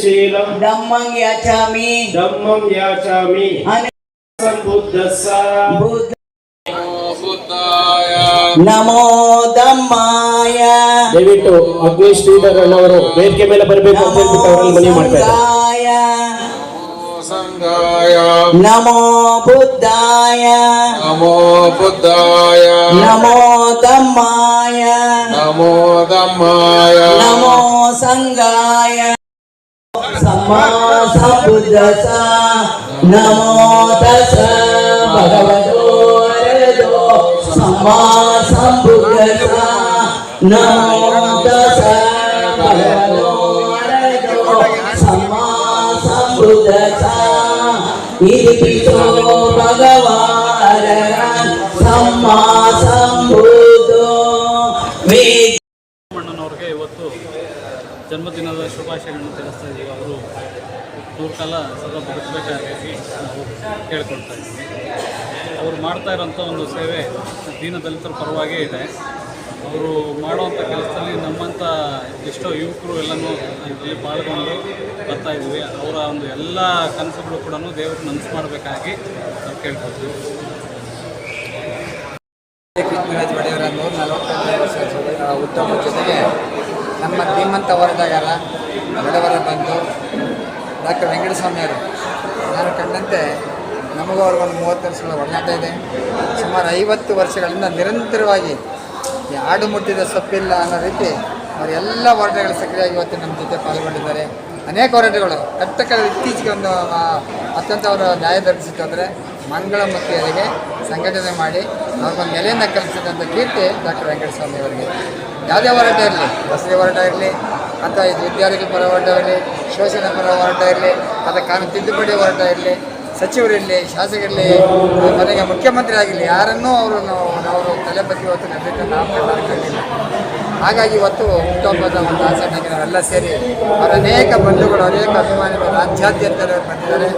ಶೀಲಂ ಧಮ್ಮಂ ಯಾಚಾಮಿ. ಧಮ್ಮಂ ಯಾಚಾಮಿ. ಸಂಬುದ್ಧಸ್ಸ ಬುದ್ಧ ನಮೋ ದಮ್ಮಾಯ ದಯವಿಟ್ಟು ಅಗ್ನಿ ಶ್ರೀಧರ್ ಅಣ್ಣವರು ವೇದಿಕೆ ಮೇಲೆ ಬರಬೇಕು ಅಂತ ಹೇಳ್ಬಿಟ್ಟು ಅವರಲ್ಲಿ ಮನವಿ ಮಾಡ್ತಾ ಇದ್ದಾರೆ. ನಮೋ ಬುದ್ಧಾಯ. ನಮೋ ಬುದ್ಧಾಯ. ನಮೋ ದಮ್ಮಾಯ ನಮೋ ದಮ್ಮಾಯ ನಮೋ ಸಂಗಾಯ. सम्मा सम्बुद्धस नमो तस भगवतो अरहतो सम्मा सम्बुद्धस नमो तस भगवतो अरहतो सम्मा सम्बुद्धस इति पितो भगवान् सम्मा ಜನ್ಮದಿನದ ಶುಭಾಶಯಗಳನ್ನು ತಿಳಿಸ್ತಾ ಇದ್ದೀವಿ ಅವರು ನೂರು ಕಾಲ ಸದಾ ಬದುಕಬೇಕಾಗಿ ನಾವು ಕೇಳ್ಕೊಳ್ತಾ ಇದ್ದೀವಿ. ಅವರು ಮಾಡ್ತಾ ಇರೋಂಥ ಒಂದು ಸೇವೆ ದೀನ ದಲಿತರ ಪರವಾಗೇ ಇದೆ. ಅವರು ಮಾಡುವಂಥ ಕೆಲಸದಲ್ಲಿ ನಮ್ಮಂಥ ಎಷ್ಟೋ ಯುವಕರು ಎಲ್ಲನೂ ಇದರಲ್ಲಿ ಪಾಲ್ಗೊಂಡು ಬರ್ತಾ ಇದ್ದೀವಿ. ಅವರ ಒಂದು ಎಲ್ಲ ಕನಸುಗಳು ಕೂಡ ದೇವರು ನನಸು ಮಾಡಬೇಕಾಗಿ ನಾವು ಕೇಳ್ಕೊಳ್ತೀವಿ ಕೃಷ್ಣರಾಜ್ ಒಡೆಯವರ ನೂರ ನಲವತ್ತೈದು ವರ್ಷ ಉತ್ತಮ ಜೊತೆಗೆ ನಮ್ಮ ಹೋರಾಟಗಾರ ಬಡವರ ಬಂಧು ಡಾಕ್ಟರ್ ವೆಂಕಟಸ್ವಾಮಿಯವರು. ನಾನು ಕಂಡಂತೆ ನಮಗೂ ಅವ್ರಿಗೊಂದು ಮೂವತ್ತು ವರ್ಷಗಳ ಒಡನಾಟ ಇದೆ. ಸುಮಾರು ಐವತ್ತು ವರ್ಷಗಳಿಂದ ನಿರಂತರವಾಗಿ ಆಡು ಮುಟ್ಟಿದ ಸೊಪ್ಪಿಲ್ಲ ಅನ್ನೋ ರೀತಿ ಅವರು ಎಲ್ಲ ಹೋರಾಟಗಳು ಸಕ್ರಿಯವಾಗಿ ಇವತ್ತು ನಮ್ಮ ಜೊತೆ ಪಾಲ್ಗೊಂಡಿದ್ದಾರೆ. ಅನೇಕ ಹೋರಾಟಗಳು ಕಟ್ಟಕ ಇತ್ತೀಚೆಗೆ ಒಂದು ಅತ್ಯಂತ ಅವರು ನ್ಯಾಯ ದೊರಕಿಸಿತ್ತು ಅಂದರೆ ಮಂಗಳಮುಖಿಯರಿಗೆ ಸಂಘಟನೆ ಮಾಡಿ ಅವ್ರಿಗೊಂದು ನೆಲೆಯನ್ನು ಕಲಿಸಿದಂಥ ಕೀರ್ತಿ ಡಾಕ್ಟರ್ ವೆಂಕಟಸ್ವಾಮಿ ಅವರಿಗೆ. ಯಾವುದೇ ಹೋರಾಟ ಇರಲಿ ಬಸರಿ ಹೋರಾಟ ಇರಲಿ, ಅಥವಾ ಇದು ವಿದ್ಯಾರ್ಥಿ ಪರ ಹೋರಾಟ ಇರಲಿ, ಶೋಷಣೆ ಪರ ಹೋರಾಟ ಇರಲಿ, ಅಥವಾ ಕಾನೂನು ತಿದ್ದುಪಡಿ ಹೋರಾಟ ಇರಲಿ ಸಚಿವರಿರಲಿ ಶಾಸಕರಲ್ಲಿ ಮನೆಗೆ ಮುಖ್ಯಮಂತ್ರಿ ಆಗಿರಲಿ, ಯಾರನ್ನೂ ಅವರು ಅವರು ತಲೆ ಬಗ್ಗೆ ಇವತ್ತು ನಡೆದಿದ್ದ ನಾವು ಹಾಗಾಗಿ ಇವತ್ತು ಹುಟ್ಟುಹಬ್ಬದ ಒಂದು ಆಚರಣೆಗೆ ನಾವೆಲ್ಲ ಸೇರಿ ಅವರ ಅನೇಕ ಬಂಧುಗಳು, ಅನೇಕ ಅಭಿಮಾನಿಗಳು ರಾಜ್ಯಾದ್ಯಂತ ಬಂದಿದ್ದಾರೆ.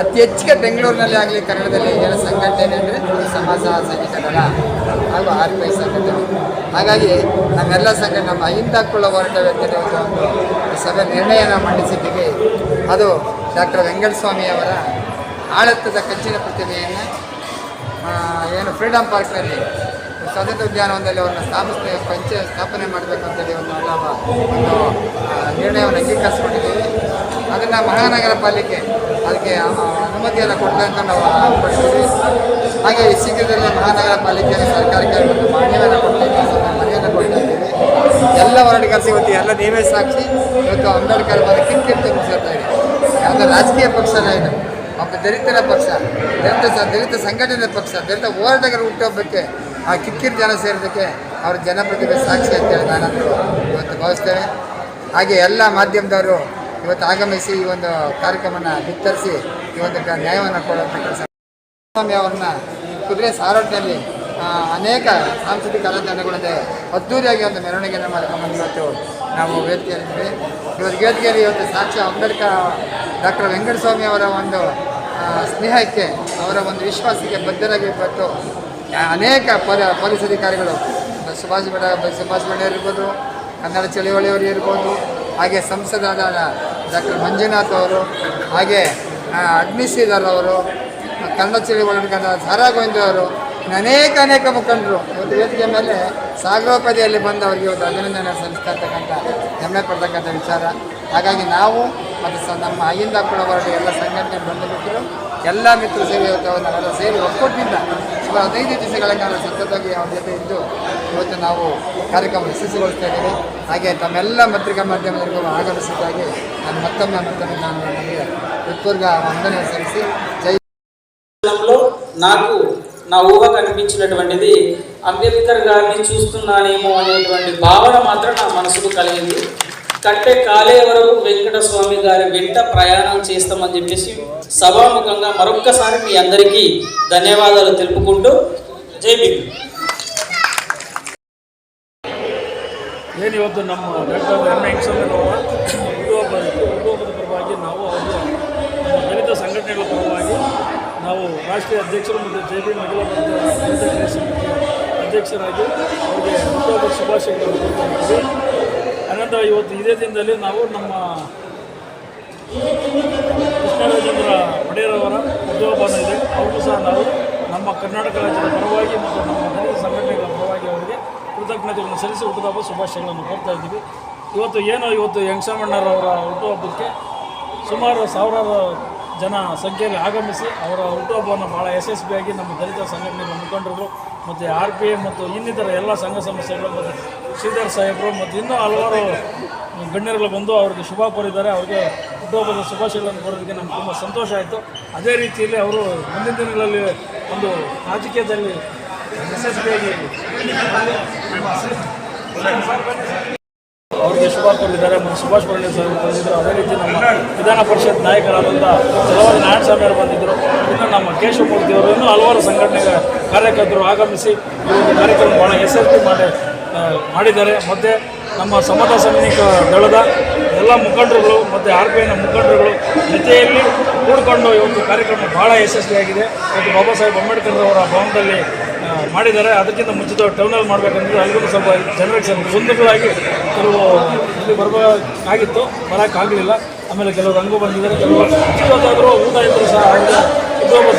ಅತಿ ಹೆಚ್ಚಿಗೆ ಬೆಂಗಳೂರಿನಲ್ಲಿ ಆಗಲಿ, ಕನ್ನಡದಲ್ಲಿ ಏನೋ ಸಂಘಟನೆ ಅಂದರೆ ಸಮಾಜ ಸಂಘಟನೆಗಳ ಹಾಗೂ ಆರ್ ಪಿ ಸಂಘಟನೆ. ಹಾಗಾಗಿ ನಮ್ಮೆಲ್ಲ ಸಂಘಟನೆ, ನಮ್ಮ ಅಹಿಂದಾಕೊಳ್ಳೋ ಹೋರಾಟ ವ್ಯಕ್ತಿಯ ಒಂದು ಸಭೆ ನಿರ್ಣಯನ ಮಂಡಿಸಿದ್ದೀವಿ ಅದು ಡಾಕ್ಟರ್ ವೆಂಕಟಸ್ವಾಮಿಯವರ ಆಳತ್ತದ ಕಂಚಿನ ಪ್ರತಿಮೆಯನ್ನು ಏನು ಫ್ರೀಡಮ್ ಪಾರ್ಕ್ನಲ್ಲಿ ಸ್ವಾತಂತ್ರ್ಯ ಉದ್ಯಾನವನದಲ್ಲಿ ಅವ್ರನ್ನ ಸ್ಥಾಪಿಸ ಪಂಚ ಸ್ಥಾಪನೆ ಮಾಡಬೇಕು ಅಂತೇಳಿ ಒಂದು ನಾವು ಒಂದು ನಿರ್ಣಯವನ್ನು ಅಂಗೀಕರಿಸ್ಕೊಂಡಿದ್ದೀವಿ. ಅದನ್ನು ಮಹಾನಗರ ಪಾಲಿಕೆ ಅದಕ್ಕೆ ಅನುಮತಿಯನ್ನು ಕೊಡ್ತಾ ಅಂತ ನಾವು ಪಡಿಸಿದ್ವಿ ಹಾಗೆ ಈ ಶೀಘ್ರದಲ್ಲೇ ಮಹಾನಗರ ಪಾಲಿಕೆ ಸರ್ಕಾರಕ್ಕೆ ಒಂದು ಮಾನ್ಯವನ್ನು ಕೊಡ್ತೀವಿ ಮನೆಯನ್ನು ಕೊಡ್ತಾ ಇದ್ದೀವಿ ಎಲ್ಲ ಹೋರಾಟಗಾರರು ಇವತ್ತು ಎಲ್ಲ ನೀವೇ ಸಾಕ್ಷಿ. ಇವತ್ತು ಅಂಬೇಡ್ಕರ್ ಬಂದು ಕಿಕ್ಕಿಟ್ಟು ತುಂಬಿಸ್ತಾ ಇದೆ ಯಾವುದೋ ರಾಜಕೀಯ ಪಕ್ಷದ ಇದು. ಒಬ್ಬ ದಲಿತರ ಪಕ್ಷ, ದಲಿತ ದಲಿತ ಸಂಘಟನೆ ಪಕ್ಷ, ದಲಿತ ಹೋರಾಟಗಾರ ಹುಟ್ಟೋಬ್ಬಕ್ಕೆ ಆ ಕಿಕ್ಕಿರ್ ಜನ ಸೇರಿದ್ದಕ್ಕೆ ಅವ್ರ ಜನಪ್ರತಿಭೆ ಸಾಕ್ಷಿ ಅಂತೇಳಿ ನಾನು ಇವತ್ತು ಭಾವಿಸ್ತೇನೆ. ಹಾಗೆ ಎಲ್ಲ ಮಾಧ್ಯಮದವರು ಇವತ್ತು ಆಗಮಿಸಿ ಈ ಒಂದು ಕಾರ್ಯಕ್ರಮನ ಬಿತ್ತರಿಸಿ ಈ ಒಂದು ನ್ಯಾಯವನ್ನು ಕೊಡುವಂಥ ಕೆಲಸ. ಸ್ವಾಮಿ ಅವ್ರನ್ನ ಕುದುರೆ ಸಾರೋಟ್ನಲ್ಲಿ ಅನೇಕ ಸಾಂಸ್ಕೃತಿಕ ಕಲಾತಂಡಗಳಿದೆ ಅದ್ದೂರಿಯಾಗಿ ಒಂದು ಮೆರವಣಿಗೆಯನ್ನು ಮಾಡ್ಕೊಂಡು ಇವತ್ತು ನಾವು ವೇದಿಕೆಯಲ್ಲಿದ್ದೀವಿ. ಇವತ್ತು ವೇದಿಕೆಯಲ್ಲಿ ಇವತ್ತು ಸಾಕ್ಷಿ ಅಂಬೇಡ್ಕರ್, ಡಾಕ್ಟರ್ ವೆಂಕಟಸ್ವಾಮಿ ಅವರ ಒಂದು ಸ್ನೇಹಕ್ಕೆ, ಅವರ ಒಂದು ವಿಶ್ವಾಸಕ್ಕೆ ಬದ್ಧರಾಗಿ ಇವತ್ತು ಅನೇಕ ಪೊಲೀಸ್ ಅಧಿಕಾರಿಗಳು, ಸುಭಾಷ್ ಬಡ, ಸುಭಾಷ್ ಬಣ್ಣ ಇರ್ಬೋದು, ಕನ್ನಡ ಚಳುವಳಿಯವರು ಇರ್ಬೋದು, ಹಾಗೆ ಸಂಸದಾದ ಡಾಕ್ಟರ್ ಮಂಜುನಾಥ್ ಅವರು, ಹಾಗೆ ಅಗ್ನಿಶ್ರೀಧರ್ ಅವರು ಕನ್ನಡ ಚಳವಳಿಗರ ಸಾರಾ ಗೋವಿಂದ ಅವರು ಅನೇಕ ಅನೇಕ ಮುಖಂಡರು. ಇವತ್ತು ವೇದಿಕೆ ಮೇಲೆ ಸಾಗರೋಪದಿಯಲ್ಲಿ ಬಂದವರಿಗೆ ಒಂದು ಅಭಿನಂದನೆ ಸಲ್ಲಿಸ್ತಾ ಇರ್ತಕ್ಕಂಥ ಹೆಮ್ಮೆ ಪಡ್ತಕ್ಕಂಥ ವಿಚಾರ. ಹಾಗಾಗಿ ನಾವು ಮತ್ತು ಸ ನಮ್ಮ ಅಯ್ಯಿಂದ ಕೂಡ ಹೊರಟು ಎಲ್ಲ ಸಂಘಟನೆ ಬಂಧು ಮಿತ್ರರು ಎಲ್ಲ ಮಿತ್ರರು ಸೇರಿ ನಾವೆಲ್ಲ ಸೇರಿ ಒಕ್ಕೂಟದಿಂದ ಸುಮಾರು ಹದಿನೈದು ದಿವಸಗಳ ಕಾಲ ಸತತವಾಗಿ ಅವ್ರ ಜೊತೆ ಇದ್ದು ಇವತ್ತು ನಾವು ಕಾರ್ಯಕ್ರಮ ಯಶಸ್ವಿಗೊಳಿಸ್ತಾ ಇದ್ದೀವಿ ಹಾಗೆ ತಮ್ಮೆಲ್ಲ ಪತ್ರಿಕಾ ಮಾಧ್ಯಮದವರಿಗೂ ಆಗಮಿಸಿದ್ದಾಗಿ ನಾನು ಮತ್ತೊಮ್ಮೆ ಮತ್ತೊಮ್ಮೆ ನಾನು ನನಗೆ ಹೃತ್ಪೂರ್ವ ವಂದನೆ ಸಲ್ಲಿಸಿ ಜೈ లో నాకు నా ఊహ కనిపించినటువంటిది అంబేద్కర్ గారిని చూస్తున్నానేమో అనేటువంటి భావన మాత్రం నా మనసుకు కలిగింది కట్టే కాలే వరకు వెంకట స్వామి గారి వెంట ప్రయాణం చేస్తామని చెప్పేసి సభాముఖంగా మరొక్కసారి మీ అందరికీ ధన్యవాదాలు తెలుపుకుంటూ జై భీమ్ ಏನು ಇವತ್ತು ನಮ್ಮ ಡಾಕ್ಟರ್ ಎಂ ವೆಂಕಟಸ್ವಾಮಿರವರ ಹುಟ್ಟುಹಬ್ಬ ಹುಟ್ಟುಹಬ್ಬದ ಪರವಾಗಿ ನಾವು ಅವರು ದಲಿತ ಸಂಘಟನೆಗಳ ಪರವಾಗಿ ನಾವು ರಾಷ್ಟ್ರೀಯ ಅಧ್ಯಕ್ಷರು ಮತ್ತು ಜೆ ಪಿ ಮಹಿಳಾ ದಲಿತ ಅಧ್ಯಕ್ಷರಾಗಿ ಅವರಿಗೆ ಹುಟ್ಟುಹಬ್ಬದ ಶುಭಾಶಯಗಳನ್ನು ಕೊಡ್ತಾ ಅನಂತರ ಇವತ್ತು ಇದೇ ದಿನದಲ್ಲಿ ನಾವು ನಮ್ಮ ಕೃಷ್ಣರಾಜೇಂದ್ರ ಒಡೆಯರವರ ಹುಟ್ಟುಹಬ್ಬನ ಇದೆ. ಅವರು ಸಹ ನಾವು ನಮ್ಮ ಕರ್ನಾಟಕ ರಾಜ್ಯದ ಪರವಾಗಿ ಮತ್ತು ನಮ್ಮ ದಲಿತ ಸಂಘಟನೆಗಳ ಪರವಾಗಿ ಅವರಿಗೆ ಕೃತಜ್ಞತೆಗಳನ್ನು ಸಲ್ಲಿಸಿ ಹುಟ್ಟುಹಬ್ಬ ಶುಭಾಶಯಗಳನ್ನು ಕೋರ್ತಾ ಇದ್ದೀವಿ. ಇವತ್ತು ಏನೋ ಇವತ್ತು ಯಂಗಸಮಣ್ಣರವರ ಹುಟ್ಟುಹಬ್ಬಕ್ಕೆ ಸುಮಾರು ಸಾವಿರಾರು ಜನ ಸಂಖ್ಯೆಯಲ್ಲಿ ಆಗಮಿಸಿ ಅವರ ಹುಟ್ಟುಹಬ್ಬವನ್ನು ಭಾಳ ಯಶಸ್ವಿಯಾಗಿ ನಮ್ಮ ದಲಿತ ಸಂಘಟನೆಗಳ ಮುಖಂಡರು ಮತ್ತು ಆರ್ ಪಿ ಮತ್ತು ಇನ್ನಿತರ ಎಲ್ಲ ಸಂಘ ಸಂಸ್ಥೆಗಳು ಮತ್ತು ಶ್ರೀಧರ್ ಸಾಹೇಬರು ಮತ್ತು ಇನ್ನೂ ಹಲವಾರು ಗಣ್ಯರುಗಳು ಬಂದು ಅವರಿಗೆ ಶುಭ ಕೋರಿದ್ದಾರೆ. ಅವರಿಗೆ ಹುಟ್ಟುಹಬ್ಬದ ಶುಭಾಶಯಗಳನ್ನು ಕೋರೋದಕ್ಕೆ ನಮ್ಗೆ ತುಂಬ ಸಂತೋಷ ಆಯಿತು. ಅದೇ ರೀತಿಯಲ್ಲಿ ಅವರು ಮುಂದಿನ ದಿನಗಳಲ್ಲಿ ಒಂದು ರಾಜಕೀಯದಲ್ಲಿ ಅವರಿಗೆ ಶುಭ ಕೊಟ್ಟಿದ್ದಾರೆ ಮತ್ತು ಸುಭಾಷ್ ಪರಡೆ ಸರ್ ಬಂದಿದ್ದರು ಅದೇ ರೀತಿ ನಮ್ಮ ವಿಧಾನ ಪರಿಷತ್ ನಾಯಕರಾದಂಥ ಚಲವಾದಿ ನಾರಾಯಣಸ್ವಾಮಿ ಅವರು ಬಂದಿದ್ದರು ಇನ್ನು ನಮ್ಮ ಕೇಶವ ಅವರು ಇನ್ನೂ ಹಲವಾರು ಸಂಘಟನೆಗಳ ಕಾರ್ಯಕರ್ತರು ಆಗಮಿಸಿ ಈ ಒಂದು ಕಾರ್ಯಕ್ರಮ ಭಾಳ ಯಶಸ್ವಿ ಮಾಡಿ ಮಾಡಿದ್ದಾರೆ. ಮತ್ತು ನಮ್ಮ ಸಮತ ಸೈನಿಕ ದಳದ ಎಲ್ಲ ಮುಖಂಡರುಗಳು ಮತ್ತು ಆರ್ ಪಿ ಐನ ಮುಖಂಡರುಗಳು ಜೊತೆಯಲ್ಲಿ ಕೂಡಿಕೊಂಡು ಈ ಒಂದು ಕಾರ್ಯಕ್ರಮ ಭಾಳ ಯಶಸ್ವಿಯಾಗಿದೆ. ಮತ್ತು ಬಾಬಾ ಸಾಹೇಬ್ ಅಂಬೇಡ್ಕರ್ ಅವರ ಭವನದಲ್ಲಿ ಮಾಡಿದ್ದಾರೆ. ಅದಕ್ಕಿಂತ ಮುಂಚಿತ ಟೌನಲ್ಲಿ ಮಾಡಬೇಕಂದ್ರೆ ಅಲ್ಲಿಗೂ ಸ್ವಲ್ಪ ಜನರೇಷನ್ ಗೊಂದಲಗಳಾಗಿ ಕೆಲವು ಇಲ್ಲಿ ಬರಬೇಕಾಗಿತ್ತು. ಬರೋಕ್ಕಾಗಲಿಲ್ಲ. ಆಮೇಲೆ ಕೆಲವರು ಹಂಗೂ ಬಂದಿದ್ದಾರೆ. ಇವತ್ತಾದರೂ ಊಟ ಇದ್ದರೂ ಸಹ ಆಗಿದೆ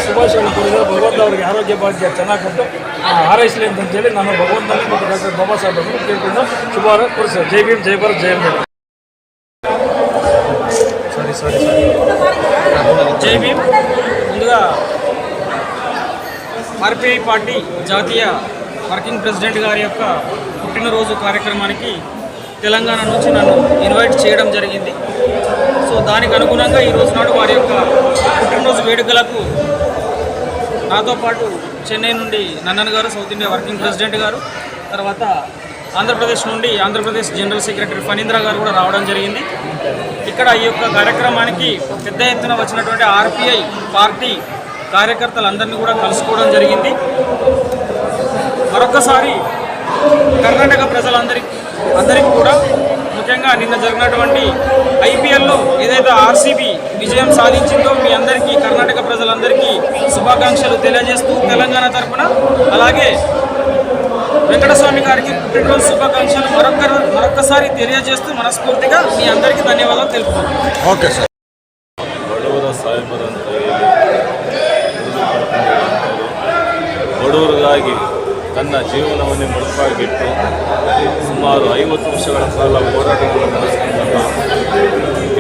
ಶುಭಾಶಯಗಳು ಕೊಡಿದ್ದಾರೆ ಭಗವಂತ ಅವರಿಗೆ ಆರೋಗ್ಯ ಭಾಗ್ಯ ಚೆನ್ನಾಗಿ ಕೊಟ್ಟು ಹಾರೈಸಲಿ ಅಂತಂತೇಳಿ ನಾನು ಭಗವಂತನಲ್ಲಿ ಮತ್ತು ಡಾಕ್ಟರ್ ಬಾಬಾ ಸಾಹೇಬ್ ಅವರು ಕೇಳ್ಕೊಂಡು ಶುಭಾರ ಕೋರಿಸ್ತೇವೆ ಜೈ ಭೀಮ್, ಜೈ ಭಾರತ್ ಜಯ ಅಂಬೇಡ್ಕರ್. జేబీ ముందుగా ఆర్పిఐ పార్టీ జాతీయ వర్కింగ్ ప్రెసిడెంట్ గారి యొక్క పుట్టినరోజు కార్యక్రమానికి తెలంగాణ నుంచి నన్ను ఇన్వైట్ చేయడం జరిగింది. సో దానికి అనుగుణంగా ఈరోజు నాడు వారి యొక్క పుట్టినరోజు వేడుకలకు నాతో పాటు చెన్నై నుండి నన్నన్ గారు సౌత్ ఇండియా వర్కింగ్ ప్రెసిడెంట్ గారు తర్వాత ఆంధ్రప్రదేశ్ నుండి ఆంధ్రప్రదేశ్ జనరల్ సెక్రటరీ ఫణీంద్ర గారు కూడా రావడం జరిగింది. ఇక్కడ ఈ యొక్క కార్యక్రమానికి పెద్ద ఎత్తున వచ్చినటువంటి ఆర్పిఐ పార్టీ కార్యకర్తలందరినీ కూడా కలుసుకోవడం జరిగింది. మరొకసారి కర్ణాటక ప్రజలందరికీ అందరికీ కూడా ముఖ్యంగా నిన్న జరిగినటువంటి ఐపీఎల్లో ఏదైతే ఆర్సీబీ విజయం సాధించిందో మీ అందరికీ కర్ణాటక ప్రజలందరికీ శుభాకాంక్షలు తెలియజేస్తూ తెలంగాణ తరఫున అలాగే వెంకటస్వామి గారికి పుట్టినరోజు శుభాకాంక్షలు మరొక మరొకసారి తెలియజేస్తూ మనస్ఫూర్తిగా మీ అందరికీ ధన్యవాదాలు తెలుపుతున్నాను ಬಡವರ ಸಾಹೇಬರಂತ ಹೇಳಿ ಬಡವರಿಗಾಗಿ ತನ್ನ ಜೀವನವನ್ನೇ ಮುಡುಪಾಗಿಟ್ಟು ಸುಮಾರು ಐವತ್ತು ವರ್ಷಗಳ ಕಾಲ ಹೋರಾಟಗಳನ್ನು ನಡೆಸಿಕೊಂಡಂಥ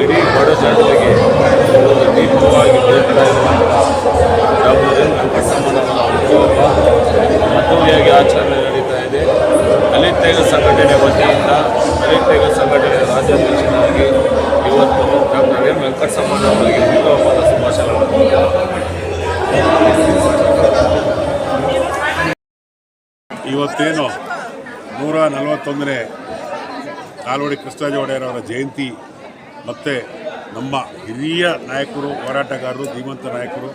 ಇಡೀ ಬಡ ಜನರಿಗೆ ಒಂದು ದೀಪವಾಗಿ ಬೆಳಗ್ತಾ ಇರುವಂಥ ಡಾಕ್ಟರ್ ಎನ್ ವೆಂಕಟರಮಣವರ ಹುಟ್ಟುಹಬ್ಬ ಅದ್ದೂರಿಯಾಗಿ ಆಚರಣೆ ನಡೀತಾ ಇದೆ ದಲಿತ ಸಂಘಟನೆ ವತಿಯಿಂದ ದಲಿತ ಸಂಘಟನೆ ರಾಜ್ಯಾಧ್ಯಕ್ಷರಾಗಿ ಇವತ್ತು ಡಾಕ್ಟರ್ ಎಂ ವೆಂಕಟರಮಣವರಿಗೆ ಹುಟ್ಟುಹಬ್ಬದ ಶುಭಾಶಯಗಳನ್ನು ಇವತ್ತೇನು ನೂರ ನಲವತ್ತೊಂದನೇ ನಾಲ್ವಡಿ ಕೃಷ್ಣರಾಜ ಒಡೆಯರವರ ಜಯಂತಿ ಮತ್ತು ನಮ್ಮ ಹಿರಿಯ ನಾಯಕರು, ಹೋರಾಟಗಾರರು, ಧೀಮಂತ ನಾಯಕರು,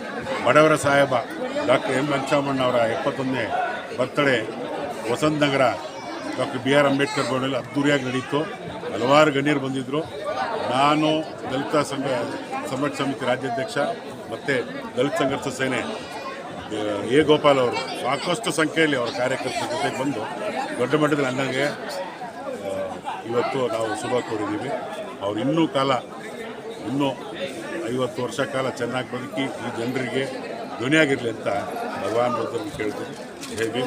ಬಡವರ ಸಾಹೇಬ ಡಾಕ್ಟರ್ ಎಂ ವೆಂಕಟರಮಣ್ಣ ಅವರ ಎಪ್ಪತ್ತೊಂದನೇ birthday Vasanth Nagar doctor B R Ambedkar ಭವನದಲ್ಲಿ ಅದ್ದೂರಿಯಾಗಿ ನಡೀತು ಹಲವಾರು ಗಣ್ಯರು ಬಂದಿದ್ದರು ನಾನು ದಲಿತ ಸಂಘ ಸಂಘಟ ಸಮಿತಿ ರಾಜ್ಯಾಧ್ಯಕ್ಷ, ಮತ್ತು ದಲಿತ ಸಂಘರ್ಷ ಸೇನೆ, ಎ ಗೋಪಾಲ್ ಅವರು ಸಾಕಷ್ಟು ಸಂಖ್ಯೆಯಲ್ಲಿ ಅವರ ಕಾರ್ಯಕರ್ತರ ಜೊತೆಗೆ ಬಂದು ದೊಡ್ಡ ಮಟ್ಟದಲ್ಲಿ ಅಂದಂಗೆ ಇವತ್ತು ನಾವು ಶುಭ ಕೋರಿದ್ದೀವಿ. ಅವರು ಇನ್ನೂ ಕಾಲ, ಇನ್ನೂ ಐವತ್ತು ವರ್ಷ ಕಾಲ ಚೆನ್ನಾಗಿ ಬದುಕಿ ಈ ಜನರಿಗೆ ಧ್ವನಿಯಾಗಿರಲಿ ಅಂತ ಭಗವಾನ್ ಬುದ್ಧರಿಗೆ ಕೇಳ್ತೀನಿ ಹೇಗೆ.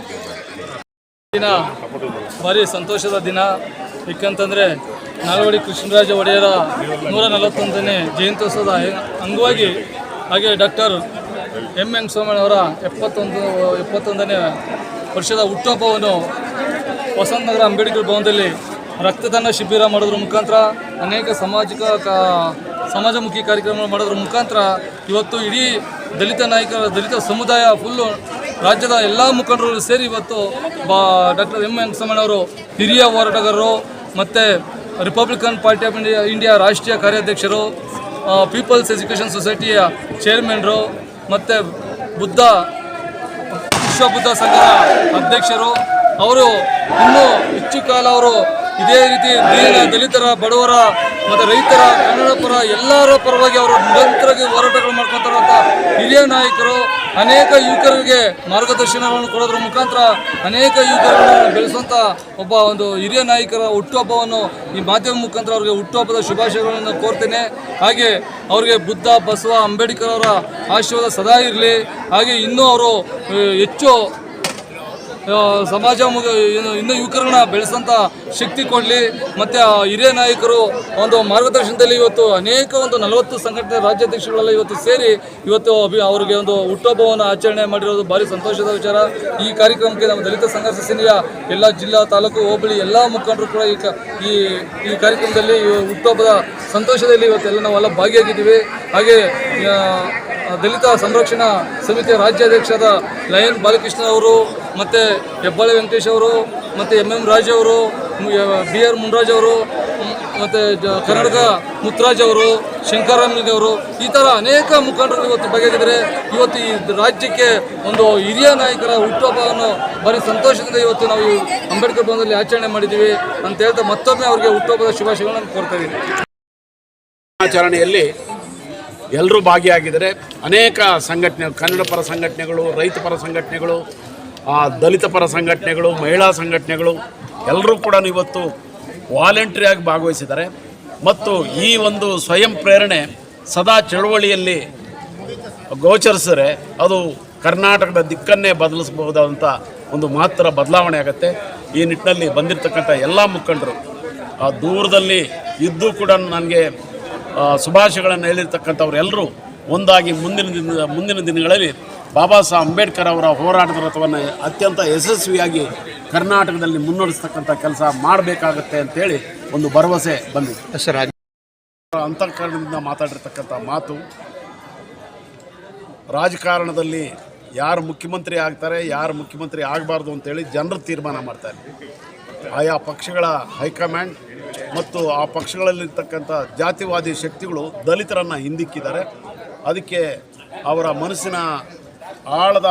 ದಿನ ಭಾರಿ ಸಂತೋಷದ ದಿನ. ಏಕೆಂತಂದರೆ ನಾಲ್ವಡಿ ಕೃಷ್ಣರಾಜ ಒಡೆಯರ ನೂರ ನಲವತ್ತೊಂದನೇ ಜಯಂತ್ಯೋತ್ಸವದ ಅಂಗವಾಗಿ ಹಾಗೆ ಡಾಕ್ಟರ್ ಎಂ ಎಂ ಸೋಮಣ್ಣವರ ಎಪ್ಪತ್ತೊಂದು, ಎಪ್ಪತ್ತೊಂದನೇ ವರ್ಷದ ಹುಟ್ಟುಹಬ್ಬವನ್ನು ವಸಂತನಗರ ಅಂಬೇಡ್ಕರ್ ಭವನದಲ್ಲಿ ರಕ್ತದಾನ ಶಿಬಿರ ಮಾಡೋದ್ರ ಮುಖಾಂತರ, ಅನೇಕ ಸಾಮಾಜಿಕ ಸಮಾಜಮುಖಿ ಕಾರ್ಯಕ್ರಮಗಳು ಮಾಡೋದ್ರ ಮುಖಾಂತರ ಇವತ್ತು ಇಡೀ ದಲಿತ ನಾಯಕರ, ದಲಿತ ಸಮುದಾಯ ಫುಲ್ಲು ರಾಜ್ಯದ ಎಲ್ಲ ಮುಖಂಡರು ಸೇರಿ ಇವತ್ತು ಬಾ, ಡಾಕ್ಟರ್ ಎಂ ಅವರು ಹಿರಿಯ ಹೋರಾಟಗಾರರು ಮತ್ತು republican party of India India ರಾಷ್ಟ್ರೀಯ ಕಾರ್ಯಾಧ್ಯಕ್ಷರು ಪೀಪಲ್ಸ್ ಎಜುಕೇಷನ್ ಸೊಸೈಟಿಯ ಚೇರ್ಮನ್ರು ಮತ್ತು ಬುದ್ಧ ವಿಶ್ವ ಬುದ್ಧ ಸಂಘದ ಅಧ್ಯಕ್ಷರು, ಅವರು ಇನ್ನೂ ಹೆಚ್ಚು ಕಾಲ ಅವರು ಇದೇ ರೀತಿ ದಲಿತರ, ಬಡವರ ಮತ್ತು ರೈತರ ಕನ್ನಡ ಪರ ಎಲ್ಲರ ಪರವಾಗಿ ಅವರು ನಿರಂತರವಾಗಿ ಹೋರಾಟಗಳು ಮಾಡ್ಕೊತಾರಂತ ಹಿರಿಯ ನಾಯಕರು, ಅನೇಕ ಯುವಕರಿಗೆ ಮಾರ್ಗದರ್ಶನಗಳನ್ನು ಕೊಡೋದ್ರ ಮುಖಾಂತರ ಅನೇಕ ಯುವಕರನ್ನು ಬೆಳೆಸುವಂಥ ಒಬ್ಬ ಒಂದು ಹಿರಿಯ ನಾಯಕರ ಹುಟ್ಟುಹಬ್ಬವನ್ನು ಈ ಮಾಧ್ಯಮ ಮುಖಾಂತರ ಅವರಿಗೆ ಹುಟ್ಟುಹಬ್ಬದ ಶುಭಾಶಯಗಳನ್ನು ಕೋರ್ತೇನೆ. ಹಾಗೆ ಅವರಿಗೆ ಬುದ್ಧ, ಬಸವ, ಅಂಬೇಡ್ಕರ್ ಅವರ ಆಶೀರ್ವಾದ ಸದಾ ಇರಲಿ. ಹಾಗೆ ಇನ್ನೂ ಅವರು ಹೆಚ್ಚು ಸಮಾಜ ಏನು, ಇನ್ನೂ ಯುವಕರನ್ನ ಬೆಳೆಸೋಂಥ ಶಕ್ತಿ ಕೊಡಲಿ. ಮತ್ತು ಹಿರಿಯ ನಾಯಕರು ಒಂದು ಮಾರ್ಗದರ್ಶನದಲ್ಲಿ ಇವತ್ತು ಅನೇಕ ಒಂದು ನಲವತ್ತು ಸಂಘಟನೆ ರಾಜ್ಯಾಧ್ಯಕ್ಷಗಳೆಲ್ಲ ಇವತ್ತು ಸೇರಿ ಇವತ್ತು ಅವರಿಗೆ ಒಂದು ಹುಟ್ಟುಹಬ್ಬವನ್ನು ಆಚರಣೆ ಮಾಡಿರೋದು ಭಾರಿ ಸಂತೋಷದ ವಿಚಾರ. ಈ ಕಾರ್ಯಕ್ರಮಕ್ಕೆ ನಮ್ಮ ದಲಿತ ಸಂಘರ್ಷ ಸೇನೆಯ ಎಲ್ಲ ಜಿಲ್ಲಾ, ತಾಲೂಕು, ಹೋಬಳಿ ಎಲ್ಲ ಮುಖಂಡರು ಕೂಡ ಈ ಈ ಈ ಕಾರ್ಯಕ್ರಮದಲ್ಲಿ ಹುಟ್ಟುಹಬ್ಬದ ಸಂತೋಷದಲ್ಲಿ ಇವತ್ತೆಲ್ಲ ನಾವೆಲ್ಲ ಭಾಗಿಯಾಗಿದ್ದೀವಿ. ಹಾಗೆ ದಲಿತ ಸಂರಕ್ಷಣಾ ಸಮಿತಿಯ ರಾಜ್ಯಾಧ್ಯಕ್ಷರಾದ ಲಯನ್ ಬಾಲಕೃಷ್ಣ ಅವರು ಮತ್ತು ಹೆಬ್ಬಾಳೆ ವೆಂಕಟೇಶ್ ಅವರು, ಮತ್ತು ಎಂ ಎಂ ರಾಜ್ ಅವರು ಬಿ ಆರ್ ಮುನ್ರಾಜ್ ಅವರು ಮತ್ತು ಕರ್ನಾಟಕ ಮುತ್ತರಾಜ್ ಅವರು ಶಂಕರರಾಮಲಿಂಗ ಅವರು, ಈ ಥರ ಅನೇಕ ಮುಖಂಡರು ಇವತ್ತು ಬಗೆಗಿದ್ದಾರೆ ಇವತ್ತು ಈ ರಾಜ್ಯಕ್ಕೆ ಒಂದು ಹಿರಿಯ ನಾಯಕರ ಹುಟ್ಟುಹಬ್ಬವನ್ನು ಭಾರಿ ಸಂತೋಷದಿಂದ ಇವತ್ತು ನಾವು ಅಂಬೇಡ್ಕರ್ ಭವನದಲ್ಲಿ ಆಚರಣೆ ಮಾಡಿದ್ದೀವಿ ಅಂತ ಹೇಳ್ತಾ ಮತ್ತೊಮ್ಮೆ ಅವರಿಗೆ ಹುಟ್ಟುಹಬ್ಬದ ಶುಭಾಶಯಗಳನ್ನು ಕೋರ್ತಾ ಇದ್ದೀನಿ. ಆಚರಣೆಯಲ್ಲಿ ಎಲ್ಲರೂ ಭಾಗಿಯಾಗಿದ್ದಾರೆ ಅನೇಕ ಸಂಘಟನೆ ಕನ್ನಡ ಪರ ಸಂಘಟನೆಗಳು, ರೈತ ಪರ ಸಂಘಟನೆಗಳು ಆ, ದಲಿತ ಪರ ಸಂಘಟನೆಗಳು ಮಹಿಳಾ ಸಂಘಟನೆಗಳು ಎಲ್ಲರೂ ಕೂಡ ಇವತ್ತು ವಾಲಂಟ್ರಿಯಾಗಿ ಭಾಗವಹಿಸಿದ್ದಾರೆ. ಮತ್ತು ಈ ಒಂದು ಸ್ವಯಂ ಪ್ರೇರಣೆ ಸದಾ ಚಳುವಳಿಯಲ್ಲಿ ಗೋಚರಿಸಿದರೆ ಅದು ಕರ್ನಾಟಕದ ದಿಕ್ಕನ್ನೇ ಬದಲಿಸಬಹುದಾದಂಥ ಒಂದು ಮಹತ್ತರ ಬದಲಾವಣೆ ಆಗುತ್ತೆ. ಈ ನಿಟ್ಟಿನಲ್ಲಿ ಬಂದಿರತಕ್ಕಂಥ ಎಲ್ಲ ಮುಖಂಡರು ಆ ದೂರದಲ್ಲಿ ಇದ್ದು ಕೂಡ ನನಗೆ ಶುಭಾಶಯಗಳನ್ನು ಹೇಳಿರ್ತಕ್ಕಂಥವ್ರು ಎಲ್ಲರೂ ಒಂದಾಗಿ ಮುಂದಿನ ದಿನ ಮುಂದಿನ ದಿನಗಳಲ್ಲಿ ಬಾಬಾ ಸಾಹೇಬ್ ಅಂಬೇಡ್ಕರ್ ಅವರ ಹೋರಾಟದ ರಥವನ್ನು ಅತ್ಯಂತ ಯಶಸ್ವಿಯಾಗಿ ಕರ್ನಾಟಕದಲ್ಲಿ ಮುನ್ನಡೆಸ್ತಕ್ಕಂಥ ಕೆಲಸ ಮಾಡಬೇಕಾಗತ್ತೆ ಅಂತೇಳಿ ಒಂದು ಭರವಸೆ ಬಂದಿದೆ. ಸರ್ ಅಂತಃಕರಣದಿಂದ ಮಾತಾಡಿರ್ತಕ್ಕಂಥ ಮಾತು ರಾಜಕಾರಣದಲ್ಲಿ ಯಾರು ಮುಖ್ಯಮಂತ್ರಿ ಆಗ್ತಾರೆ ಯಾರು ಮುಖ್ಯಮಂತ್ರಿ ಆಗಬಾರ್ದು ಅಂತೇಳಿ ಜನರು ತೀರ್ಮಾನ ಮಾಡ್ತಾರೆ ಆಯಾ ಪಕ್ಷಗಳ ಹೈಕಮಾಂಡ್ ಮತ್ತು ಆ ಪಕ್ಷಗಳಲ್ಲಿರ್ತಕ್ಕಂಥ ಜಾತಿವಾದಿ ಶಕ್ತಿಗಳು ದಲಿತರನ್ನು ಹಿಂದಿಕ್ಕಿದ್ದಾರೆ. ಅದಕ್ಕೆ ಅವರ ಮನಸ್ಸಿನ ಆಳದ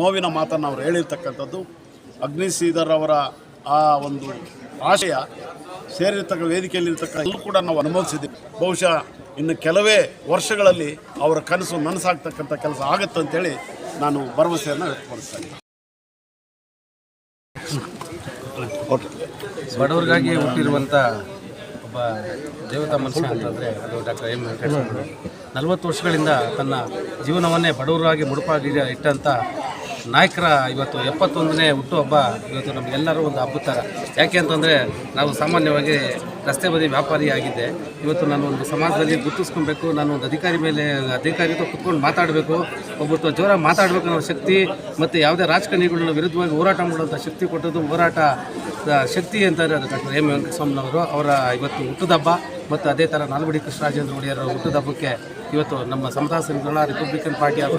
ನೋವಿನ ಮಾತನ್ನು ಅವರು ಹೇಳಿರ್ತಕ್ಕಂಥದ್ದು. ಅಗ್ನಿ ಶ್ರೀಧರ್ ಅವರ ಆ ಒಂದು ಆಶಯ ಸೇರಿರ್ತಕ್ಕ ವೇದಿಕೆಯಲ್ಲಿರ್ತಕ್ಕ ಎಲ್ಲೂ ಕೂಡ ನಾವು ಅನುಭವಿಸಿದ್ದೀವಿ. ಬಹುಶಃ ಇನ್ನು ಕೆಲವೇ ವರ್ಷಗಳಲ್ಲಿ ಅವರ ಕನಸು ನನಸಾಗ್ತಕ್ಕಂಥ ಕೆಲಸ ಆಗುತ್ತೆ ಅಂತೇಳಿ ನಾನು ಭರವಸೆಯನ್ನು ವ್ಯಕ್ತಪಡಿಸ್ತೇನೆ ಬಡವರಿಗಾಗಿ ಹುಟ್ಟಿರುವಂಥ ಒಬ್ಬ ದೇವತಾ ಮನುಷ್ಯ ಅಂತಂದರೆ ಅದು ಡಾಕ್ಟರ್ ಎಂ ವೆಂಕಟೇಶ್ವರರು ನಲವತ್ತು ವರ್ಷಗಳಿಂದ ತನ್ನ ಜೀವನವನ್ನೇ ಬಡವರಾಗಿ ಮುಡುಪಾಗಿ ಇಟ್ಟಂಥ ನಾಯಕರ ಇವತ್ತು ಎಪ್ಪತ್ತೊಂದನೇ ಹುಟ್ಟುಹಬ್ಬ ಇವತ್ತು ನಮಗೆಲ್ಲರೂ ಒಂದು ಹಬ್ಬ ಥರ ಯಾಕೆ ಅಂತಂದರೆ ನಾವು ಸಾಮಾನ್ಯವಾಗಿ ರಸ್ತೆ ಬದಿ ವ್ಯಾಪಾರಿ ಆಗಿದ್ದೆ. ಇವತ್ತು ನಾನು ಒಂದು ಸಮಾಜದಲ್ಲಿ ಗುರುತಿಸ್ಕೊಬೇಕು, ನಾನು ಒಂದು ಅಧಿಕಾರಿ ಮೇಲೆ, ಅಧಿಕಾರಿ ಕುತ್ಕೊಂಡು ಮಾತಾಡಬೇಕು ಒಬ್ಬರು ಜೋರಾಗಿ ಮಾತಾಡಬೇಕು ಅನ್ನೋ ಶಕ್ತಿ ಮತ್ತು ಯಾವುದೇ ರಾಜಕಾರಣಿಗಳ ವಿರುದ್ಧವಾಗಿ ಹೋರಾಟ ಮಾಡುವಂಥ ಶಕ್ತಿ ಕೊಟ್ಟದ್ದು ಹೋರಾಟ ಶಕ್ತಿ ಅಂತಾರೆ ಅದು ಡಾಕ್ಟರ್ ಎಂ ವೆಂಕಟಸ್ವಾಮಿನವರು. ಅವರ ಇವತ್ತು ಹುಟ್ಟುದಬ್ಬ ಮತ್ತು ಅದೇ ಥರ ನಾಲ್ವಡಿ ಕೃಷ್ಣರಾಜೇಂದ್ರ ಒಡೆಯರ ಹುಟ್ಟುದಬ್ಬಕ್ಕೆ ಇವತ್ತು ನಮ್ಮ ಸಮತಾ ಸಂಘಗಳ ರಿಪಬ್ಲಿಕನ್ ಪಾರ್ಟಿ ಆಫ್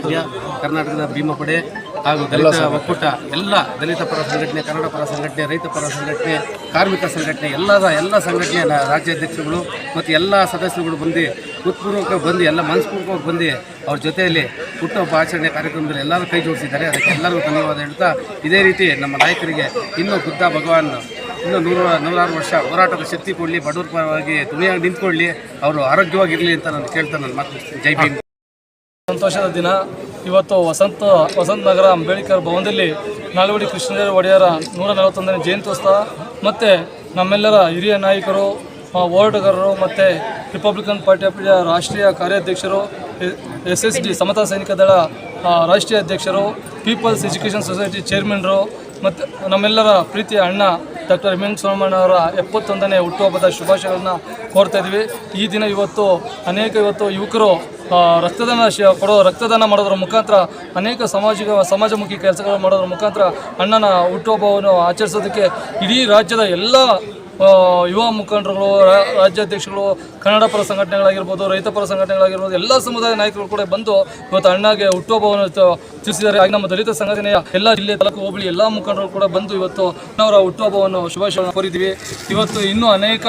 ಕರ್ನಾಟಕದ ಭೀಮಪಡೆ ಹಾಗೂ ದಲಿತ ಒಕ್ಕೂಟ ಎಲ್ಲ ದಲಿತ ಪರ ಸಂಘಟನೆ ಕನ್ನಡ ಪರ ಸಂಘಟನೆ ರೈತ ಪರ ಸಂಘಟನೆ ಕಾರ್ಮಿಕ ಸಂಘಟನೆ ಎಲ್ಲದ ಎಲ್ಲ ಸಂಘಟನೆಯ ರಾಜ್ಯಾಧ್ಯಕ್ಷಗಳು ರಾಜ್ಯಾಧ್ಯಕ್ಷರುಗಳು ಮತ್ತು ಎಲ್ಲ ಸದಸ್ಯರುಗಳು ಬಂದು ಉತ್ಪೂರ್ವಕವಾಗಿ ಬಂದು ಎಲ್ಲ ಮನಸ್ಪೂರ್ವಕವಾಗಿ ಬಂದು ಅವ್ರ ಜೊತೆಯಲ್ಲಿ ಹುಟ್ಟುಹಬ್ಬ ಆಚರಣೆ ಕಾರ್ಯಕ್ರಮದಲ್ಲಿ ಎಲ್ಲರೂ ಕೈ ಜೋಡಿಸಿದ್ದಾರೆ. ಅದಕ್ಕೆ ಎಲ್ಲರಿಗೂ ಧನ್ಯವಾದ ಹೇಳ್ತಾ ಇದೇ ರೀತಿ ನಮ್ಮ ನಾಯಕರಿಗೆ ಇನ್ನೂ ಬುದ್ಧ ಭಗವಾನ್ ಇನ್ನೂ ನೂರ ನೂರಾರು ವರ್ಷ ಹೋರಾಟದ ಶಕ್ತಿ ಕೊಡಲಿ ಬಡವರ ಪರವಾಗಿ ತುಂಬಿಯಾಗಿ ನಿಂತ್ಕೊಳ್ಳಿ ಅವರು ಆರೋಗ್ಯವಾಗಿರಲಿ ಅಂತ ನಾನು ಕೇಳ್ತಾ ನನ್ನ ಮಾತು. ಜೈ ಭೀಮ್. ಸಂತೋಷದ ದಿನ. ಇವತ್ತು ವಸಂತ ವಸಂತ ನಗರ ಅಂಬೇಡ್ಕರ್ ಭವನದಲ್ಲಿ ನಾಲ್ವಡಿ ಕೃಷ್ಣದೇವ ಒಡೆಯರ ನೂರ ನಲವತ್ತೊಂದನೇ ಜಯಂತ್ಯೋತ್ಸವ ಮತ್ತು ನಮ್ಮೆಲ್ಲರ ಹಿರಿಯ ನಾಯಕರು ಹೋರಾಟಗಾರರು ಮತ್ತು ರಿಪಬ್ಲಿಕನ್ ಪಾರ್ಟಿ ಆಫ್ ರಾಷ್ಟ್ರೀಯ ಕಾರ್ಯಾಧ್ಯಕ್ಷರು S S D Samata Sainik Dal ರಾಷ್ಟ್ರೀಯ ಅಧ್ಯಕ್ಷರು ಪೀಪಲ್ಸ್ ಎಜುಕೇಷನ್ ಸೊಸೈಟಿ ಚೇರ್ಮನ್ರು ಮತ್ತು ನಮ್ಮೆಲ್ಲರ ಪ್ರೀತಿಯ ಅಣ್ಣ ಡಾಕ್ಟರ್ ಎಂ ಎನ್ ಅವರ ಎಪ್ಪತ್ತೊಂದನೇ ಹುಟ್ಟುಹಬ್ಬದ ಶುಭಾಶಯಗಳನ್ನು ಕೋರ್ತಾ ಇದ್ದೀವಿ. ಈ ದಿನ ಇವತ್ತು ಅನೇಕ ಇವತ್ತು ಯುವಕರು ರಕ್ತದಾನ ಕೊಡೋ ರಕ್ತದಾನ ಮಾಡೋದ್ರ ಮುಖಾಂತರ ಅನೇಕ ಸಾಮಾಜಿಕ, ಸಮಾಜಮುಖಿ ಕೆಲಸಗಳನ್ನು ಮಾಡೋದ್ರ ಮುಖಾಂತರ ಅಣ್ಣನ ಹುಟ್ಟುಹಬ್ಬವನ್ನು ಆಚರಿಸೋದಕ್ಕೆ ಇಡೀ ರಾಜ್ಯದ ಎಲ್ಲ ಯುವ ಮುಖಂಡರುಗಳು ರಾಜ್ಯಾಧ್ಯಕ್ಷಗಳು ಕನ್ನಡ ಪರ ಸಂಘಟನೆಗಳಾಗಿರ್ಬೋದು, ರೈತ ಪರ ಸಂಘಟನೆಗಳಾಗಿರ್ಬೋದು, ಎಲ್ಲ ಸಮುದಾಯ ನಾಯಕರು ಕೂಡ ಬಂದು ಇವತ್ತು ಅಣ್ಣಗೆ ಹುಟ್ಟುಹಬ್ಬವನ್ನು ತಿಳಿಸಿದ್ದಾರೆ. ಹಾಗೆ ನಮ್ಮ ದಲಿತ ಸಂಘಟನೆಯ ಎಲ್ಲ ಜಿಲ್ಲೆ ತಾಲೂಕು ಹೋಬಳಿ ಎಲ್ಲ ಮುಖಂಡರು ಕೂಡ ಬಂದು ಇವತ್ತು ಅವರ ಹುಟ್ಟುಹಬ್ಬವನ್ನು ಶುಭಾಶಯ ಕೋರಿದ್ದೀವಿ. ಇವತ್ತು ಇನ್ನೂ ಅನೇಕ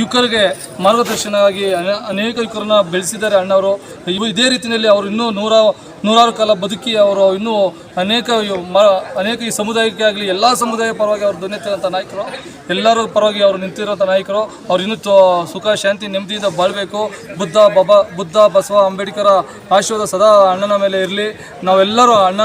ಯುವಕರಿಗೆ ಮಾರ್ಗದರ್ಶನ ಆಗಿ ಅನೇಕ ಯುವಕರನ್ನ ಬೆಳೆಸಿದ್ದಾರೆ ಅಣ್ಣವರು. ಇವು ಇದೇ ರೀತಿಯಲ್ಲಿ ಅವರು ಇನ್ನೂ ನೂರ, ನೂರಾರು ಕಾಲ ಬದುಕಿ ಅವರು ಇನ್ನೂ ಅನೇಕ ಅನೇಕ ಈ ಸಮುದಾಯಕ್ಕೆ ಆಗಲಿ, ಎಲ್ಲ ಸಮುದಾಯ ಪರವಾಗಿ ಅವರು ಧ್ವನಿ ಎತ್ತಿರೋಂಥ ನಾಯಕರು. ಎಲ್ಲರೂ ಪರವಾಗಿ ಅವರು ನಿಂತಿರುವಂಥ ನಾಯಕರು. ಅವ್ರು ಇನ್ನೂ ಸುಖ, ಶಾಂತಿ ನೆಮ್ಮದಿಯಿಂದ ಬಾಳಬೇಕು. ಬುದ್ಧ ಬಾಬಾ, ಬುದ್ಧ ಬಸವ ಅಂಬೇಡ್ಕರ ಆಶೀರ್ವಾದ ಸದಾ ಅಣ್ಣನ ಮೇಲೆ ಇರಲಿ. ನಾವೆಲ್ಲರೂ ಅಣ್ಣ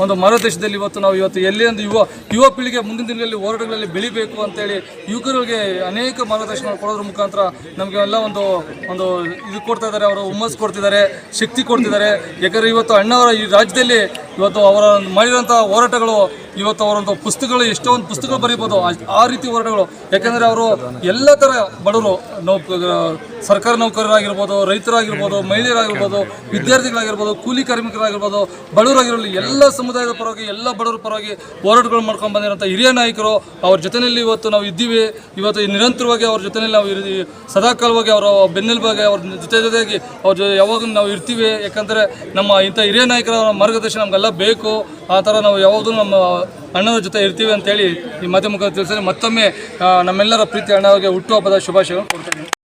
ಒಂದು ಮರದೇಶದಲ್ಲಿ ಇವತ್ತು ನಾವು ಇವತ್ತು ಎಲ್ಲಿ ಒಂದು ಯುವ ಯುವ ಪೀಳಿಗೆ ಮುಂದಿನ ದಿನಗಳಲ್ಲಿ ಹೋರಾಟಗಳಲ್ಲಿ ಬೆಳಿಬೇಕು ಅಂತೇಳಿ ಯುವಕರಿಗೆ ಅನೇಕ ಮಾರ್ಗದರ್ಶನ ಕೊಡೋದ್ರ ಮುಖಾಂತರ ನಮಗೆ ಎಲ್ಲ ಒಂದು ಒಂದು ಇದು ಕೊಡ್ತಾ ಇದ್ದಾರೆ, ಅವರು ಹುಮ್ಮಸ್ ಕೊಡ್ತಿದ್ದಾರೆ, ಶಕ್ತಿ ಕೊಡ್ತಿದ್ದಾರೆ. ಯಾಕಂದರೆ ಇವತ್ತು ಅಣ್ಣವರ ಈ ರಾಜ್ಯದಲ್ಲಿ ಇವತ್ತು ಅವರ ಮಾಡಿರೋಂಥ ಹೋರಾಟಗಳು, ಇವತ್ತು ಅವರೊಂದು ಪುಸ್ತಕಗಳು, ಎಷ್ಟೋ ಒಂದು ಪುಸ್ತಕಗಳು ಬರೀಬೋದು. ಆ- ರೀತಿ ಹೋರಾಟಗಳು. ಯಾಕೆಂದರೆ ಅವರು ಎಲ್ಲ ಥರ ಬಡವರು. ನೌಕ ಸರ್ಕಾರಿ ನೌಕರರಾಗಿರ್ಬೋದು, ರೈತರಾಗಿರ್ಬೋದು, ಮಹಿಳೆಯರಾಗಿರ್ಬೋದು, ವಿದ್ಯಾರ್ಥಿಗಳಾಗಿರ್ಬೋದು, ಕೂಲಿ ಕಾರ್ಮಿಕರಾಗಿರ್ಬೋದು ಬಡವರಾಗಿರಲಿ ಎಲ್ಲ ಸಮುದಾಯದ ಪರವಾಗಿ, ಎಲ್ಲ ಬಡವರ ಪರವಾಗಿ ಹೋರಾಟಗಳು ಮಾಡ್ಕೊಂಡು ಬಂದಿರೋಂಥ ಹಿರಿಯ ನಾಯಕರು, ಅವ್ರ ಜೊತೆಯಲ್ಲಿ ಇವತ್ತು ನಾವು ಇದ್ದೀವಿ. ಇವತ್ತು ನಿರಂತರವಾಗಿ ಅವ್ರ ಜೊತೆಯಲ್ಲಿ ನಾವು ಸದಾಕಾಲವಾಗಿ ಅವರ ಬೆನ್ನೆಲುಬಾಗಿ ಅವ್ರ ಜೊತೆ ಜೊತೆಗೆ ಅವ್ರ ಜೊತೆ ಯಾವಾಗಲೂ ನಾವು ಇರ್ತೀವಿ. ಯಾಕಂದರೆ ನಮ್ಮ ಇಂಥ ಹಿರಿಯ ನಾಯಕರ ಮಾರ್ಗದರ್ಶನ ನಮಗೆಲ್ಲ ಬೇಕು. ಆ ಥರ ನಾವು ಯಾವಾಗಲೂ ನಮ್ಮ ಅಣ್ಣನ ಜೊತೆ ಇರ್ತೀವಿ ಅಂತೇಳಿ ಈ ಮಾಧ್ಯಮ ಮುಖಾಂತರ ತಿಳಿಸಿದ್ರೆ ಮತ್ತೊಮ್ಮೆ ನಮ್ಮೆಲ್ಲರ ಪ್ರೀತಿ ಅಣ್ಣವರಿಗೆ ಹುಟ್ಟುಹಬ್ಬದ ಶುಭಾಶಯಗಳು. ಕೊಡ್ತೇನೆ